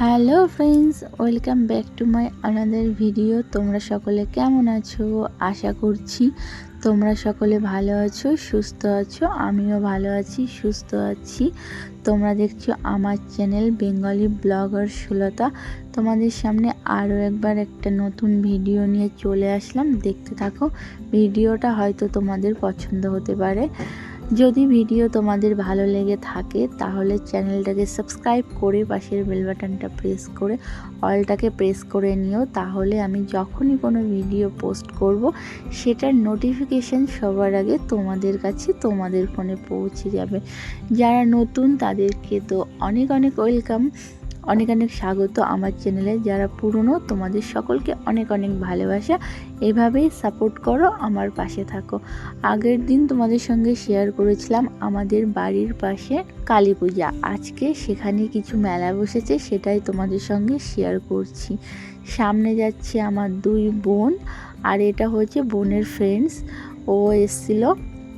Hello friends, welcome back to my another video. তোমরা সকলে কেমন আছো? আশা করছি তোমরা সকলে ভালো আছো, সুস্থ আছো, আমিও ভালো আছি, সুস্থ আছি। তোমরা দেখছ আমার চ্যানেল বেঙ্গলি ব্লগার সুলতা। তোমাদের সামনে আরও একবার একটা নতুন ভিডিও নিয়ে চলে আসলাম। দেখতে থাকো, ভিডিওটা হয়তো তোমাদের পছন্দ হতে পারে। যদি ভিডিও তোমাদের ভালো লেগে থাকে, তাহলে চ্যানেলটাকে সাবস্ক্রাইব করে পাশের বেল বাটনটা প্রেস করে, অলটাকে প্রেস করে নিও। তাহলে আমি যখনই কোনো ভিডিও পোস্ট করব, সেটার নোটিফিকেশান সবার আগে তোমাদের কাছে তোমাদের ফোনে পৌঁছে যাবে। যারা নতুন, তাদেরকে তো অনেক অনেক ওয়েলকাম। অনেক অনেক স্বাগত আমার চ্যানেলে। যারা পুরনো, তোমাদের সকলকে অনেক অনেক ভালোবাসা। এভাবেই সাপোর্ট করো, আমার পাশে থাকো। আগের দিন তোমাদের সঙ্গে শেয়ার করেছিলাম আমাদের বাড়ির পাশে কালী পূজা। আজকে সেখানে কিছু মেলা বসেছে, সেটাই তোমাদের সঙ্গে শেয়ার করছি। সামনে যাচ্ছে আমার দুই বোন, আর এটা হচ্ছে বোনের ফ্রেন্ডস ও এসছিল,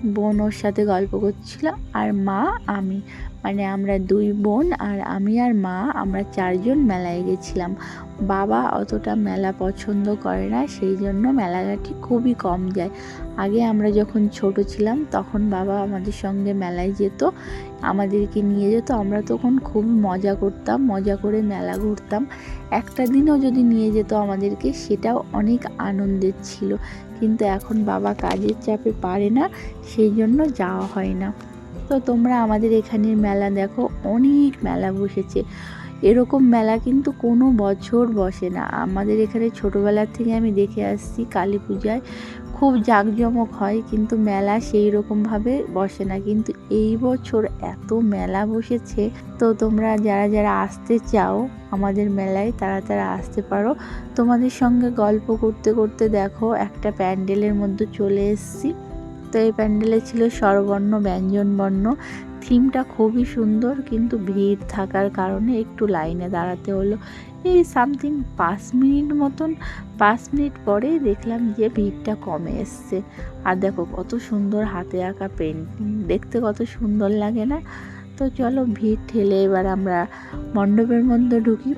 বোন ওর সাথে গল্প করছিল, আর মা আমি। মানে আমরা দুই বোন আর আমি আর মা, আমরা চারজন মেলায় গেছিলাম। বাবা অতটা মেলা পছন্দ করে না, সেই জন্য মেলাঘাটি খুবই কম যায়। আগে আমরা যখন ছোট ছিলাম, তখন বাবা আমাদের সঙ্গে মেলায় যেত, আমাদেরকে নিয়ে যেত। আমরা তখন খুব মজা করতাম, মজা করে মেলা ঘুরতাম। একটা দিনও যদি নিয়ে যেত আমাদেরকে, সেটাও অনেক আনন্দের ছিল। কিন্তু এখন বাবা কাজের চাপে পারে না, সেই জন্য যাওয়া হয় না। তো তোমরা আমাদের এখানের মেলা দেখো, অনেক মেলা বসেছে। এরকম মেলা কিন্তু কোনো বছর বসে না। আমাদের এখানে ছোটোবেলার থেকে আমি দেখে আসছি কালী পূজায়। খুব জাঁকজমক হয় কিন্তু মেলা সেই রকমভাবে বসে না। কিন্তু এই বছর এত মেলা বসেছে, তো তোমরা যারা যারা আসতে চাও আমাদের মেলায় তারা তারা আসতে পারো। তোমাদের সঙ্গে গল্প করতে করতে দেখো, একটা প্যান্ডেলের মধ্যে চলে এসেছি। তো এই প্যান্ডেলে ছিল স্বরবর্ণ, ব্যঞ্জনবর্ণ। থিমটা খুবই সুন্দর, কিন্তু ভিড় থাকার কারণে একটু লাইনে দাঁড়াতে হলো। এই সামথিং পাঁচ মিনিট মতন, পাঁচ মিনিট পরেই দেখলাম যে ভিড়টা কমে এসছে। আর দেখো কত সুন্দর হাতে আঁকা পেন্টিং, দেখতে কত সুন্দর লাগে না? তো চলো ভিড় ঠেলে এবার আমরা মণ্ডপের মধ্যে ঢুকি।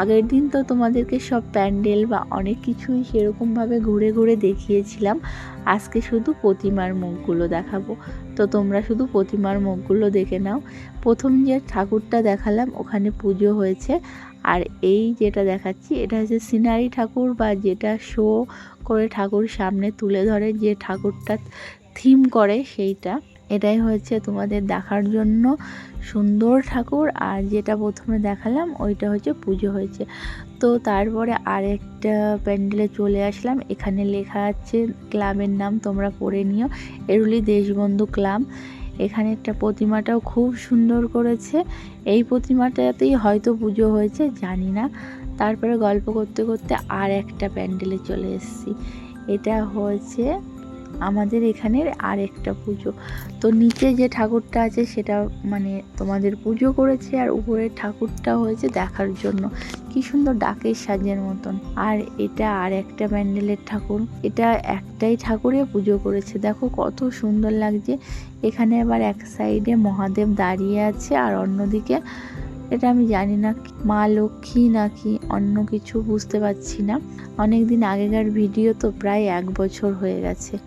আগের দিন তো তোমাদেরকে সব প্যান্ডেল বা অনেক কিছুই সেরকমভাবে ঘুরে ঘুরে দেখিয়েছিলাম। আজকে শুধু প্রতিমার মুখগুলো দেখাবো। তো তোমরা শুধু প্রতিমার মুখগুলো দেখে নাও। প্রথম যে ঠাকুরটা দেখালাম, ওখানে পুজো হয়েছে। আর এই যেটা দেখাচ্ছি, এটা হচ্ছে সিনারি ঠাকুর বা যেটা শো করে ঠাকুর সামনে তুলে ধরে যে ঠাকুরটা থিম করে সেইটা। এটাই হচ্ছে তোমাদের দেখার জন্য সুন্দর ঠাকুর। আর যেটা প্রথমে দেখালাম, ওইটা হচ্ছে পুজো হয়েছে। তো তারপরে আরেকটা প্যান্ডেলে চলে আসলাম। এখানে লেখা আছে, ক্লাবের নাম তোমরা পড়ে নিও। এরুলি দেশবন্ধু ক্লাব। এখানে একটা প্রতিমাটাও খুব সুন্দর করেছে। এই প্রতিমাটাতেই হয়তো পুজো হয়েছে, জানি না। তারপরে গল্প করতে করতে আর একটা প্যান্ডেলে চলে এসেছি। এটা হয়েছে আমাদের এখানের আর একটা পুজো। তো নিচে যে ঠাকুরটা আছে, সেটা মানে তোমাদের পুজো করেছে আর উপরের ঠাকুরটা হয়েছে দেখার জন্য। কি সুন্দর ডাকের সাজের মতন। আর এটা আর একটা প্যান্ডেলের ঠাকুর। এটা একটাই ঠাকুরে পুজো করেছে। দেখো কত সুন্দর লাগছে। এখানে আবার এক সাইডে মহাদেব দাঁড়িয়ে আছে আর অন্যদিকে এটা আমি জানি না, মা লক্ষ্মী নাকি অন্য কিছু বুঝতে পারছি না। অনেক দিন আগেকার ভিডিও তো প্রায় এক বছর হয়ে গেছে।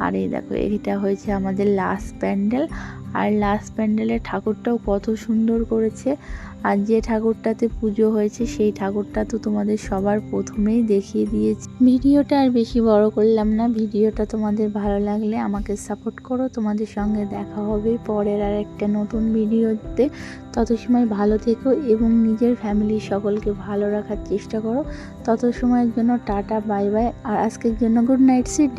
আর এই দেখো এটা হয়েছে আমাদের লাস্ট প্যান্ডেল আর লাস্ট প্যান্ডেলের ঠাকুরটাও কত সুন্দর করেছে। আর যে ঠাকুরটাতে পুজো হয়েছে, সেই ঠাকুরটা তো তোমাদের সবার প্রথমেই দেখিয়ে দিয়েছি। ভিডিওটা আর বেশি বড় করলাম না, ভিডিওটা তোমাদের ভালো লাগলে আমাকে সাপোর্ট করো। তোমাদের সঙ্গে দেখা হবে পরের আর একটা নতুন ভিডিওতে। তত সময় ভালো থেকো এবং নিজের ফ্যামিলির সকলকে ভালো রাখার চেষ্টা করো। তত সময়ের জন্য টাটা বাই বাই। আর আজকের জন্য গুড নাইট সিট